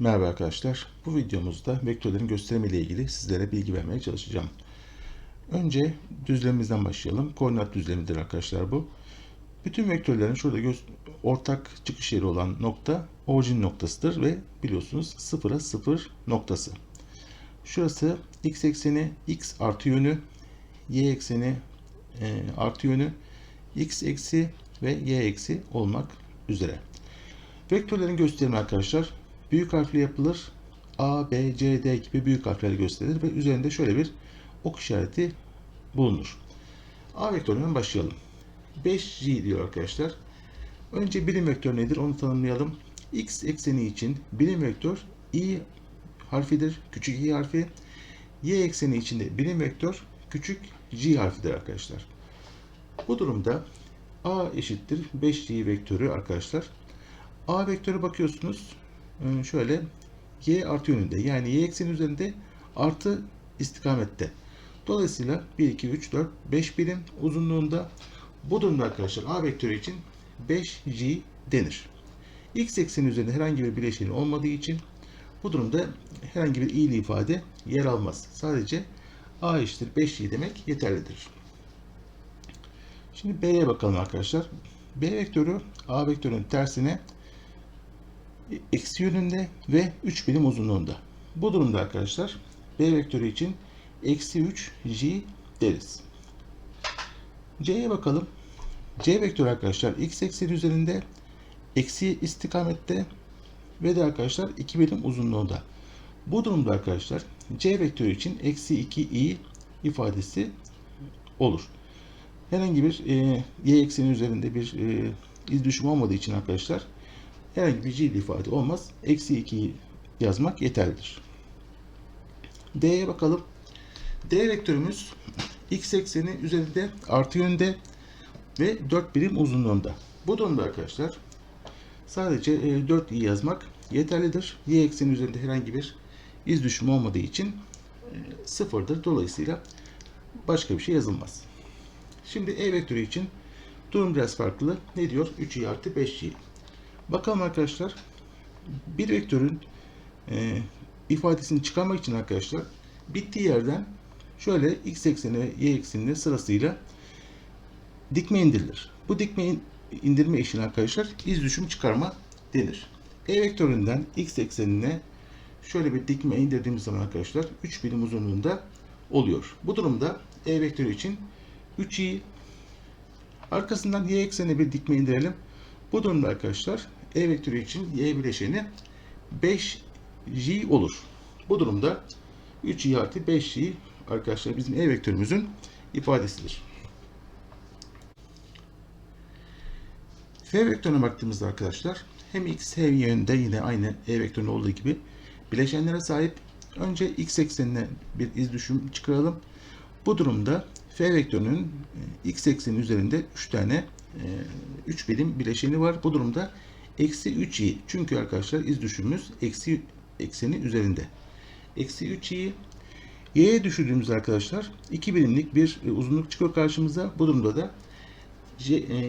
Merhaba arkadaşlar. Bu videomuzda vektörlerin gösterimi ile ilgili sizlere bilgi vermeye çalışacağım. Önce düzlemimizden başlayalım. Koordinat düzlemidir arkadaşlar bu. Bütün vektörlerin şurada ortak çıkış yeri olan nokta orijin noktasıdır ve biliyorsunuz sıfıra sıfır noktası. Şurası x ekseni x artı yönü, y ekseni e, artı yönü, x eksi ve y eksi olmak üzere. Vektörlerin gösterimi arkadaşlar büyük harfle yapılır. A, B, C, D gibi büyük harflerle gösterilir ve üzerinde şöyle bir ok işareti bulunur. A vektöründen başlayalım. 5G diyor arkadaşlar. Önce birim vektör nedir onu tanımlayalım. X ekseni için birim vektör i harfidir, küçük i harfi. Y ekseni için de birim vektör küçük g harfidir arkadaşlar. Bu durumda a eşittir 5g vektörü arkadaşlar. A vektörü bakıyorsunuz şöyle y artı yönünde yani y ekseni üzerinde artı istikamette. Dolayısıyla 1, 2, 3, 4, 5 birim uzunluğunda bu durumda arkadaşlar A vektörü için 5G denir. X ekseni üzerinde herhangi bir bileşeni olmadığı için bu durumda herhangi bir i'li ifade yer almaz. Sadece A eşittir 5G demek yeterlidir. Şimdi B'ye bakalım arkadaşlar. B vektörü A vektörünün tersine eksi yönünde ve 3 birim uzunluğunda. Bu durumda arkadaşlar B vektörü için eksi 3 J deriz. C'ye bakalım. C vektörü arkadaşlar x ekseni üzerinde eksi istikamette ve de arkadaşlar 2 birim uzunluğunda. Bu durumda arkadaşlar C vektörü için eksi 2 i ifadesi olur. Herhangi bir e, y ekseni üzerinde bir e, iz düşümü olmadığı için arkadaşlar herhangi bir cil ifade olmaz. Eksi 2'yi yazmak yeterlidir. D'ye bakalım. D vektörümüz x ekseni üzerinde artı yönde ve 4 birim uzunluğunda. Bu durumda arkadaşlar sadece 4 i yazmak yeterlidir. Y ekseni üzerinde herhangi bir iz düşümü olmadığı için e, sıfırdır. Dolayısıyla başka bir şey yazılmaz. Şimdi E vektörü için durum biraz farklı. Ne diyor? 3i artı 5i. Bakalım arkadaşlar. Bir vektörün e, ifadesini çıkarmak için arkadaşlar bittiği yerden şöyle x ekseni ve y eksenine sırasıyla dikme indirilir. Bu dikme indirme işine arkadaşlar iz düşüm çıkarma denir. E vektöründen x eksenine şöyle bir dikme indirdiğimiz zaman arkadaşlar 3 birim uzunluğunda oluyor. Bu durumda E vektörü için 3i arkasından y eksenine bir dikme indirelim. Bu durumda arkadaşlar E vektörü için y bileşeni 5j olur. Bu durumda 3i artı 5j arkadaşlar bizim E vektörümüzün ifadesidir. F vektörüne baktığımızda arkadaşlar hem x hem yönünde yine aynı E vektöründe olduğu gibi bileşenlere sahip. Önce x eksenine bir iz düşüm çıkaralım. Bu durumda F vektörünün e, x ekseni üzerinde 3 tane 3 e, birim bileşeni var. Bu durumda eksi 3i. Çünkü arkadaşlar iz düşümümüz eksi ekseni üzerinde. Eksi 3i y'ye düşürdüğümüz arkadaşlar 2 birimlik bir e, uzunluk çıkıyor karşımıza. Bu durumda da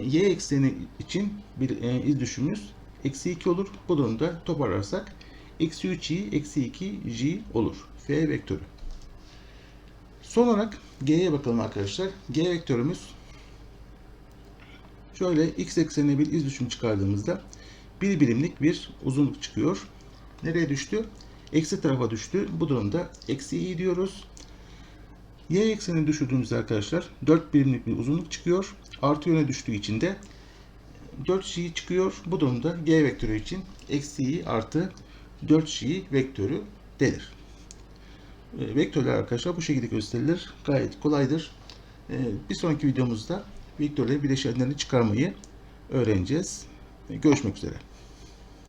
y ekseni için bir iz düşümümüz eksi 2 olur. Bu durumda toparlarsak eksi 3i eksi 2 j olur. F vektörü. Son olarak G'ye bakalım arkadaşlar. G vektörümüz şöyle x eksenine bir iz düşüm çıkardığımızda bir birimlik bir uzunluk çıkıyor. Nereye düştü? Eksi tarafa düştü. Bu durumda eksi i diyoruz. Y eksenini düşürdüğümüzde arkadaşlar 4 birimlik bir uzunluk çıkıyor. Artı yöne düştüğü için de 4 çıkıyor. Bu durumda G vektörü için eksi i artı 4 vektörü denir. E, vektörler arkadaşlar bu şekilde gösterilir. Gayet kolaydır. E, bir sonraki videomuzda vektörlerin bileşenlerini çıkarmayı öğreneceğiz. E, görüşmek üzere.